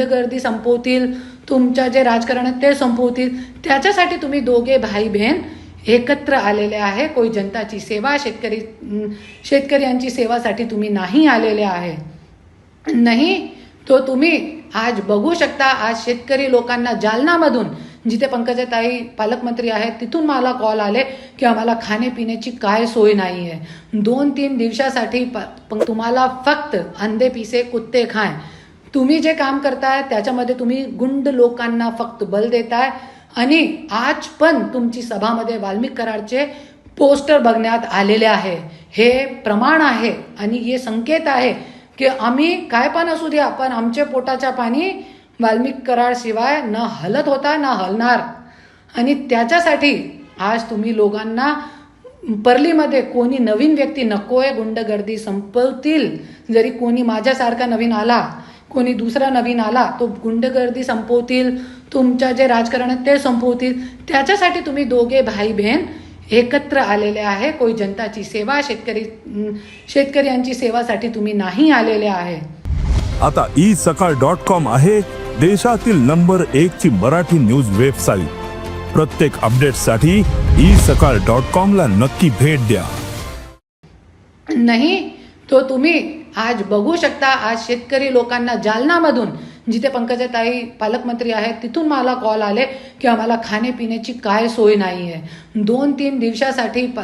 गुंडगर्दी संपवतील तुमच्या जे राजकारण आहे ते संपवतील. त्याच्यासाठी तुम्ही दोघे भाई बहीण एकत्र आलेले आहे. कोई जनताची सेवा शेतकरी शेतकऱ्यांची सेवासाठी तुम्ही नाही आलेले आहे. नाही तो तुम्ही आज बघू शकता. आज शेतकरी लोकांना जालनामधून जिथे पंकजाताई पालकमंत्री आहेत तिथून मला कॉल आले की आम्हाला खाण्यापिण्याची काय सोय नाही आहे दोन तीन दिवसासाठी प- तुम्हाला फक्त अंधे पिसे कुत्ते खाय. तुम्ही जे काम करताय त्याच्यामध्ये तुम्ही गुंड लोकांना फक्त बल देताय. आणि आज पण तुमची सभामध्ये वाल्मिक कराडचे पोस्टर बघण्यात आलेले आहे. हे प्रमाण आहे आणि हे संकेत आहे की आम्ही काय पण असू द्या पण आमचे पोटाच्या पाणी वाल्मिक कराड शिवाय न हलत होता ना हलणार. आणि त्याच्यासाठी आज तुम्ही लोकांना परलीमध्ये कोणी नवीन व्यक्ती नको आहे गुंडगर्दी संपवतील. जरी कोणी माझ्यासारखा नवीन आला कोणी दुसरा नवीन आला तो गुंडगर्दी संपवतील तुमच्या जे राजकारण ते संपवतील. त्याच्यासाठी तुम्ही दोघे भाई बहीण एकत्र आलेले आहे. कोई जनताची सेवा शेतकरी शेतकऱ्यांची सेवासाठी तुम्ही नाही आलेले आहे. आता ई सकाळ डॉट कॉम आहे देशातील नंबर एक ची मराठी न्यूज वेबसाईट. प्रत्येक अपडेटसाठी ई सकाळ डॉट कॉम ला नक्की भेट द्या. नाही तो तुम्ही आज बघू शकता आज शेतकरी लोकांना जालनामधून जिथे पंकजाताई पालकमंत्री आहेत तिथून मला कॉल आले की आम्हाला खाण्यापिण्याची काय सोय नाही आहे दोन तीन दिवसासाठी प-